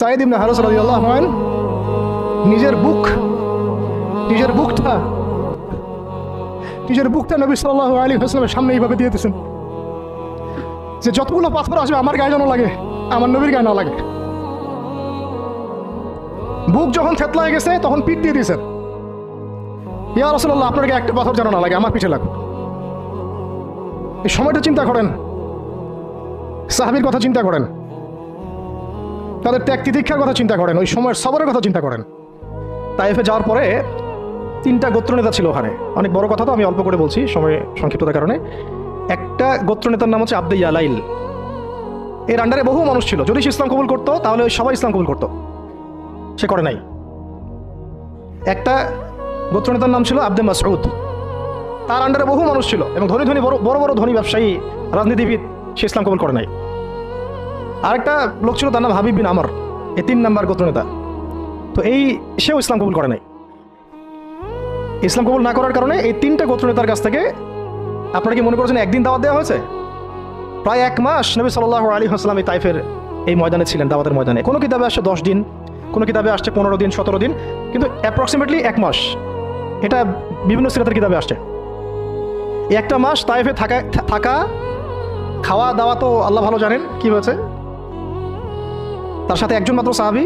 সাইদ ইবনে হারস রাদিয়াল্লাহু আন নিজের বুক, নিজের বুকটা নিজের বুকটা নবী সাল্লাল্লাহু আলাইহি ওয়াসাল্লামের সামনে এইভাবে দিয়ে দিয়েছেন। যে যতগুলো পাথর আসবে, আমার গায়ে যেন লাগে, আমার নবীর গায়ে না লাগে। বুক যখন থেতলা হয়ে গেছে, তখন পিঠ দিয়ে দিয়েছেন। ইয়া রসল্লাহ আপনার গায়ে একটা পাথর যেন না লাগে, আমার পিঠে লাগুক। এই সময়টা চিন্তা করেন। সাহাবির কথা চিন্তা করেন। তাদের ত্যাগ তিতিক্ষার কথা চিন্তা করেন? ওই সময়ের সবরের কথা চিন্তা করেন। তাইফে যাওয়ার পরে তিনটা গোত্রনেতা ছিল ওখানে। অনেক বড় কথা তো, আমি অল্প করে বলছি, সময় সংক্ষিপ্ততার কারণে। একটা গোত্রনেতার নাম হচ্ছে আব্দে ইয়ালাইল এর আন্ডারে বহু মানুষ ছিল। যদি সে ইসলাম কবুল করতো, তাহলে ওই সবাই ইসলাম কবুল করতো। সে করে নাই। একটা গোত্রনেতার নাম ছিল আব্দে মাসউদ। তার আন্ডারে বহু মানুষ ছিল এবং ধনী ধনী বড় বড় বড় ধনী ব্যবসায়ী, রাজনীতিবিদ, সে ইসলাম কবুল করে নাই। আরেকটা লোক ছিল, তার নাম হাবিব বিন আমর। এই তিন নাম্বার গোত্রনেতা তো এই সেও ইসলাম কবুল করে নাই। ইসলাম কবুল না করার কারণে এই তিনটা গোত্রনেতার কাছ থেকে আপনারা কি মনে করছেন একদিন দাওয়াত দেওয়া হয়েছে? প্রায় এক মাস নবী সাল্লাহ আলী হাসলাম এই তাইফের এই ময়দানে ছিলেন, দাওয়াতের ময়দানে। কোনো কিতাবে আসছে দশ দিন, কোনো কিতাবে আসছে পনেরো দিন, সতেরো দিন, কিন্তু অ্যাপ্রক্সিমেটলি এক মাস। এটা বিভিন্ন সিরাতের কিতাবে আসছে। একটা মাস তাইফে থাকা থাকা খাওয়া দাওয়া তো আল্লাহ ভালো জানেন, কি হয়েছে? তার সাথে একজন মাত্র সাহাবি,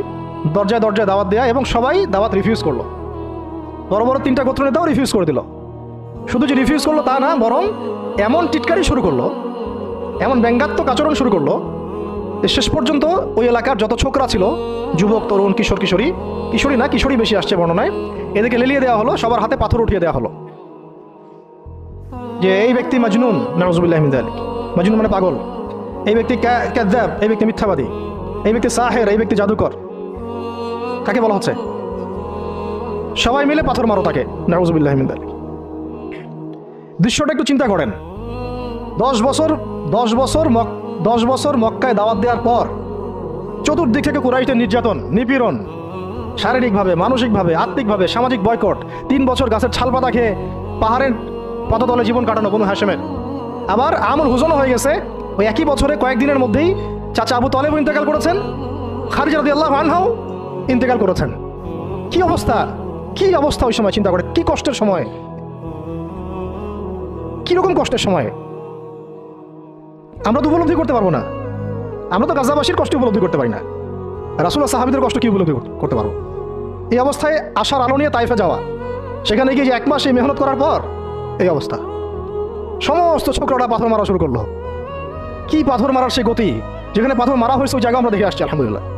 দরজায় দরজায় দাওয়াত দেয়া এবং সবাই দাওয়াত রিফিউজ করল। বড় বড় তিনটা গোত্র নেতাও রিফিউজ করে দিল। শুধু যে রিফিউজ করল তা না, বরং এমন টিটকারি শুরু করল, এমন ব্যঙ্গাত্মক আচরণ শুরু করল যে শেষ পর্যন্ত ওই এলাকার যত ছোকরা ছিল, যুবক, তরুণ, কিশোর, কিশোরী কিশোরী না, কিশোরী বেশি আসছে বর্ণনায়, এদেরকে লেলিয়ে দেওয়া হলো, সবার হাতে পাথর উঠিয়ে দেওয়া হলো। যে এই ব্যক্তি মাজনুন নজরুল্লাহ মাজনুন মানে পাগল। এই ব্যক্তি ক্যাদ্যাব এই ব্যক্তি মিথ্যাবাদী। এই ব্যক্তি সাহের, এই ব্যক্তি জাদুকর। কাকে বলা হচ্ছে? সবাই মিলে পাথর মারো তাকে। নজরুল্লাহ দৃশ্যটা একটু চিন্তা করেন। দশ বছর দশ বছর দশ বছর মক্কায় দাওয়াত দেওয়ার পর চতুর্দিক থেকে কুরাইশের নির্যাতন, নিপীড়ন, শারীরিকভাবে, মানসিকভাবে, আত্মিকভাবে, সামাজিক বয়কট, তিন বছর গাছের ছাল পাতা খেয়ে পাহাড়ের পথতলে জীবন কাটানো বনু হাসেমের আবার আমল হুজনও হয়ে গেছে। ওই একই বছরে কয়েকদিনের মধ্যেই চাচা আবু তলেব ইন্তেকাল করেছেন খারিজ রাদি আল্লাহ আনহাও ইন্তেকাল করেছেন। কি অবস্থা? কি অবস্থা ওই সময়, চিন্তা করে? কি কষ্টের সময়? কীরকম কষ্টের সময়? আমরা তো উপলব্ধি করতে পারব না। আমরা তো গাজাবাসীর কষ্ট উপলব্ধি করতে পারি না। রাসুল্লাহ সাহাবিদের কষ্ট কি উপলব্ধি করতে পারব? এই অবস্থায় আশার আলো নিয়ে তাইফে যাওয়া, সেখানে গিয়ে যে এক মাস এই মেহনত করার পর, এই অবস্থা। সমস্ত ছোকরাটা পাথর মারা শুরু করল। কি পাথর মারার সে গতি? যেখানে পাথর মারা হয়েছে ওই জায়গা আমরা দেখে আসছি আলহামদুলিল্লাহ।